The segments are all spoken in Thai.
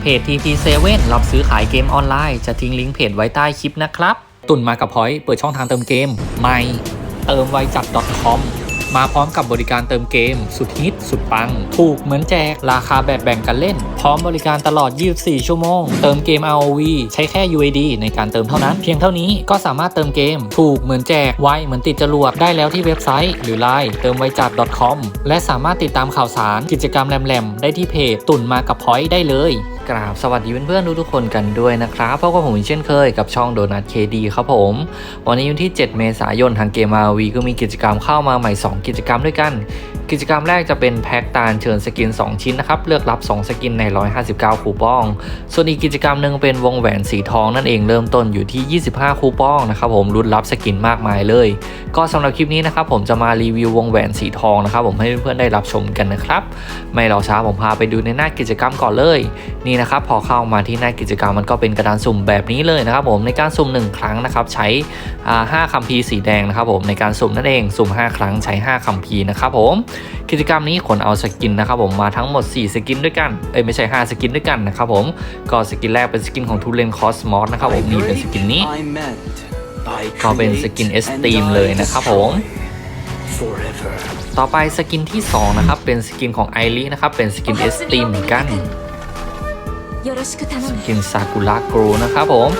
เพจ TP7 รับซื้อขายเกมออนไลน์ จะทิ้งลิงก์เพจไว้ใต้คลิปนะครับ ตุนมากับพอยต์เปิดช่องทางเติมเกมใหม่เติมไวจัด .com มาพร้อมกับบริการเติมเกม สุดฮิต สุดปัง ถูกเหมือนแจก ราคาแบบแบ่งกันเล่น พร้อมบริการตลอด 24 ชั่วโมง เติมเกม ROV ใช้แค่ UAD ในการเติมเท่านั้น เพียงเท่านี้ก็สามารถเติมเกม ถูกเหมือนแจก ไวเหมือนติดจรวดได้แล้วที่เว็บไซต์ หรือ Line เติมไวจัด .com และสามารถติดตามข่าวสารกิจกรรมแหลมๆ ได้ที่เพจตุ่นมากับพอยต์ได้เลย กราบสวัสดีเพื่อนๆทุกๆคนกันด้วยนะครับเพราะว่าผมเช่นเคยกับช่องโดนัทเคดีครับผม วันนี้วันที่ 7 เมษายนทางเกมาวีก็มีกิจกรรมเข้ามาใหม่ 2 กิจกรรมด้วยกัน กิจกรรมแรกจะเป็นแพ็กตาลเชิญสกิน 2 ชิ้นนะครับ เลือกรับ 2 สกินใน 159 คูปอง ส่วนอีกกิจกรรมหนึ่งเป็นวงแหวนสีทองนั่นเองเริ่มต้นอยู่ที่ 25 คูปองนะครับผมรุ่นรับสกินมากมายเลย ก็สำหรับคลิปนี้นะครับผมจะมารีวิววงแหวนสีทองนะครับผมให้เพื่อนๆได้รับชมกันนะครับ ไม่รอช้าผมพาไปดูในหน้ากิจกรรมก่อนเลย นี่นะครับพอเข้ามาที่หน้ากิจกรรมมันก็เป็นกระดานสุ่มแบบนี้เลยนะครับผมในการสุ่ม 1 ครั้งนะครับใช้อ่า5คัมภีร์สีแดงนะครับผมในการสุ่มนั่นเองสุ่ม 5 ครั้งใช้ 5คัมภีร์นะครับผมกิจกรรมนี้ขนเอาสกินนะครับผมมาทั้งหมด 4 สกินด้วยกัน เอ้ยไม่ใช่ 5 สกินด้วยกันนะครับผม ก็สกินแรกเป็นสกินของทูเลนคอสมอสนะครับผมนี่เป็นสกินนี้ ก็เป็นสกินเอสตีมเลยนะครับผมต่อไปสกินที่ 2 นะครับ เป็นสกินของไอรีนะครับ เป็นสกินเอสตีมเหมือนกัน สกินซากุระโกรูนะครับผม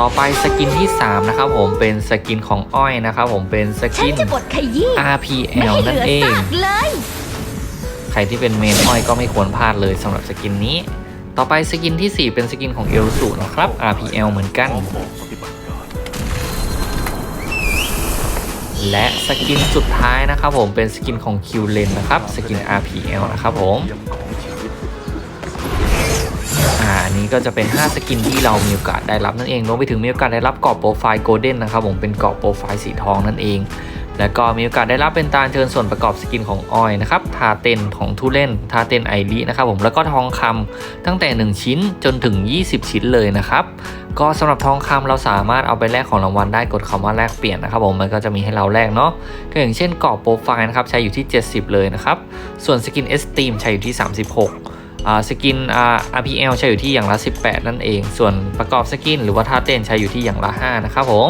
ต่อไปสกินที่ 3 นะครับผมเป็นสกินของอ้อยนะครับผมเป็นสฉักินนจะบดขยี้ไม่ RPL ให้เหนั่นลือเองซากเลยใครที่เป็นเมนอ้อยก็ไม่ควรพลาดเลยสำหรับสกินนี้ ต่อไปสกินที่ 4 เป็นสกินของเอลสูนะครับ RPL เหมือนกัน และสกินสุดท้ายนะครับผมเป็นสกินของคิวเลนนะครับสกิน RPL นะครับผมอ่าอั นี้ก็จะเป็น 5 สกินที่เรามีโอกาสได้รับนั่นเองรวมไปถึงมีโอกาสได้รับกรอบโปรไฟล์โกลเด้นนะครับผมเป็นกรอบโปรไฟล์สีทองนั่นเอง แล้วก็มีโอกาสได้รับเป็นตาเชิญส่วนประกอบสกินของออยนะครับทาเต็นของทูเล่นทาเต็นไอรีนะครับผมแล้วก็ทองคำตั้งแต่ 1 ชิ้นจนถึง 20 ชิ้นเลยนะครับก็สำหรับทองคำเราสามารถเอาไปแลกของรางวัลได้กดคำว่าแลกเปลี่ยนนะครับผมมันก็จะมีให้เราแลกเนาะก็อย่างเช่นกรอบโปรไฟล์นะครับใช้อยู่ที่ 70 เลยนะครับส่วนสกินเอสตีมใช้อยู่ที่ 36 สกิน RPL ใช้อยู่ที่อย่างละ 18 นั่นเอง ส่วนประกอบสกิน หรือว่าท่าเต้นใช้อยู่ที่อย่างละ 5 นะครับผม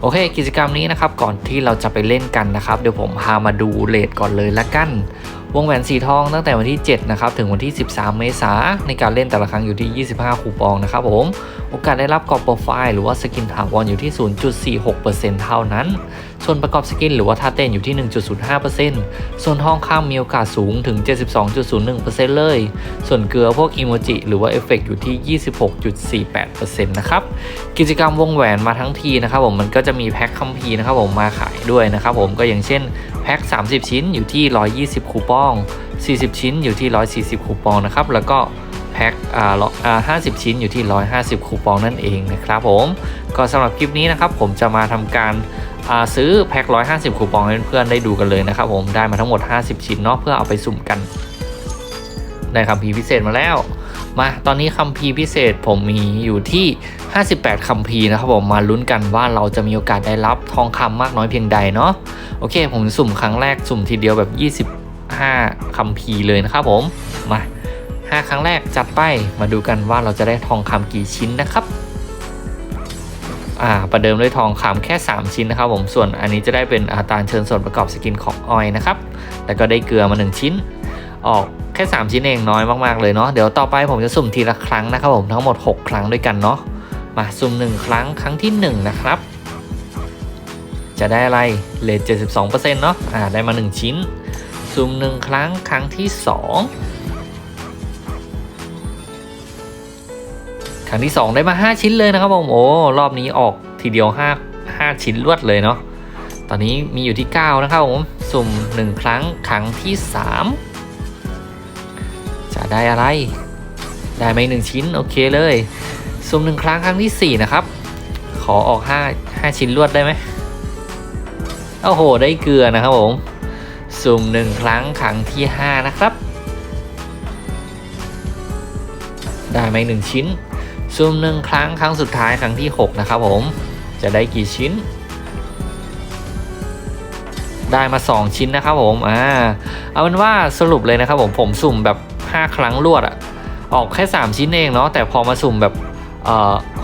โอเค กิจกรรมนี้นะครับก่อนที่เราจะไปเล่นกันนะครับ เดี๋ยวผมพามาดูเลทก่อนเลยละกัน วงแหวนสีทองตั้งแต่วันที่ 7 นะครับ ถึงวันที่ 13 เมษาในการเล่นแต่ละครั้งอยู่ที่ 25 คูปองนะครับผม โอกาสได้รับกรอบโปรไฟล์หรือว่าสกินถาวรอยู่ที่ 0.46%เท่านั้น ส่วนประกอบสกินหรือว่าท่าเต้นอยู่ที่ 1.05%ส่วนทองคำมีโอกาสสูงถึง 72.01%เลย ส่วนเกลือพวกอีโมจิหรือว่าเอฟเฟกต์อยู่ที่ 26.48%นะครับกิจกรรมวงแหวนมาทั้งทีนะครับผมมันก็จะมีแพ็คคัมภีร์นะครับผมมาขายด้วยนะครับผมก็อย่างเช่น แพ็ค30 ชิ้นอยู่ที่ 120 คูปอง 40 ชิ้นอยู่ที่ 140 คูปองนะครับ แล้วก็แพ็คอ่าอ่า50ชิ้นอยู่ที่ 150 คูปองนั่นเองนะครับผม ก็สำหรับคลิปนี้นะครับผมจะมาทำการอ่าซื้อแพ็ค 150 คูปองให้เพื่อนๆได้ดูกันเลยนะครับผม ได้มาทั้งหมด 50 ชิ้นเนาะเพื่อเอาไปสุ่มกัน ได้คัมภีร์พิเศษมาแล้ว มาตอนนี้คัมภีร์พิเศษผมมีอยู่ที่ 58 คัมภีร์นะครับผมมาลุ้นกันว่าเราจะมีโอกาสได้รับทองคำมากน้อยเพียงใดเนาะโอเค ผมสุ่มครั้งแรกสุ่มทีเดียวแบบ 25 คัมภีร์เลยนะครับผมมา 5 ครั้งแรกจัดไปมาดูกันว่าเราจะได้ทองคำกี่ชิ้นนะครับอ่าประเดิมด้วยทองคำแค่ 3 ชิ้นนะครับผมส่วนอันนี้จะได้เป็นอาตาลเชิญส่วนประกอบสกินของออยนะครับแล้วก็ได้เกลือมา 1 ชิ้น ออก แค่ 3 ชิ้นเองน้อยมากๆเลยเนาะเดี๋ยวต่อไปผมจะสุ่มทีละครั้งนะครับผมทั้งหมด 6 ครั้งด้วยกันเนาะมาสุ่ม 1 ครั้งครั้งที่ 1 นะครับ จะได้อะไรเลท72%เนาะอ่าได้มา 1 ชิ้น สุ่ม 1 ครั้งครั้งที่ 2 ครั้งที่ 2 ได้มา 5 ชิ้นเลยนะครับผมโอ้รอบนี้ออกทีเดียว 5 5 ชิ้นรวดเลยเนาะตอนนี้มีอยู่ที่ 9 นะครับผม สุ่ม 1 ครั้ง ครั้งที่3จะ ได้อะไร ได้ไหมหนึ่งชิ้น โอเคเลยสุ่มหนึ่งครั้งครั้งที่ 4 นะครับ ขอออก 5 5 ชิ้นรวดได้ไหมโอ้โห ได้เกลือนะครับผมสุ่มหนึ่งครั้งครั้งที่ 5 นะครับ ได้ไหมหนึ่งชิ้นสุ่มหนึ่งครั้งครั้งสุดท้ายครั้งที่ 6 นะครับผมจะได้กี่ชิ้น ได้มา 2 ชิ้นนะครับผมอ่าเอาเป็นว่าสรุปเลยนะครับผมผมสุ่มแบบ 5 ครั้งรวดอะออกแค่ 3 ชิ้นเองเนาะแต่พอมาสุ่มแบบ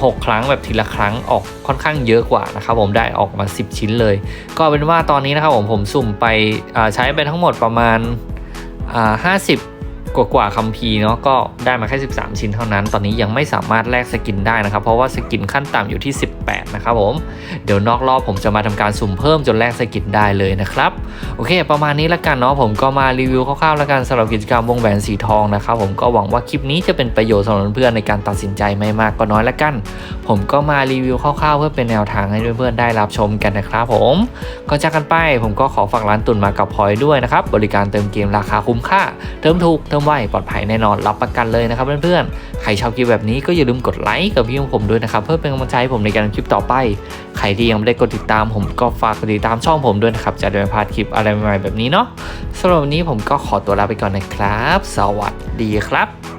หกครั้งแบบทีละครั้งออกค่อนข้างเยอะกว่านะครับผมได้ออกมา 10 ชิ้นเลย ก็เป็นว่าตอนนี้นะครับผมผมสุ่มไปใช้ไปทั้งหมดประมาณ 50าห้าสิบ กว่ากว่าคัมภีร์เนาะก็ได้มาแค่ 13 ชิ้นเท่านั้น ตอนนี้ยังไม่สามารถแลกสกินได้นะครับ เพราะว่าสกินขั้นต่ำอยู่ที่ 18 นะครับผม เดี๋ยวนอกรอบผมจะมาทำการสุ่มเพิ่มจนแลกสกินได้เลยนะครับ โอเค ประมาณนี้ละกันเนาะผมก็มารีวิวคร่าวๆแล้วกันสำหรับกิจกรรมวงแหวนสีทองนะครับผมก็หวังว่าคลิปนี้จะเป็นประโยชน์สำหรับเพื่อนๆในการตัดสินใจไม่มากก็น้อยละกัน ผมก็มารีวิวคร่าวๆ เพื่อเป็นแนวทางให้เพื่อนๆได้รับชมกันนะครับผมก็จากกันไปผมก็ขอฝากร้านตุนมากับพอยด้วยนะครับบริการเติมเกมราคาคุ้มค่าเติมถูกเติมไวปลอดภัยแน่นอนรับประกันเลยนะครับเพื่อนๆ ใครชอบคลิปแบบนี้ก็อย่าลืมกดไลค์กับพี่ของผมด้วยนะครับเพื่อเป็นกำลังใจให้ผมในการทำคลิปต่อไป ใครที่ยังไม่ได้กดติดตามผมก็ฝากกดติดตามช่องผมด้วยนะครับจะได้ไม่พลาดคลิปอะไรใหม่ๆแบบนี้เนาะสำหรับวันนี้ผมก็ขอตัวลาไปก่อนนะครับ สวัสดีครับ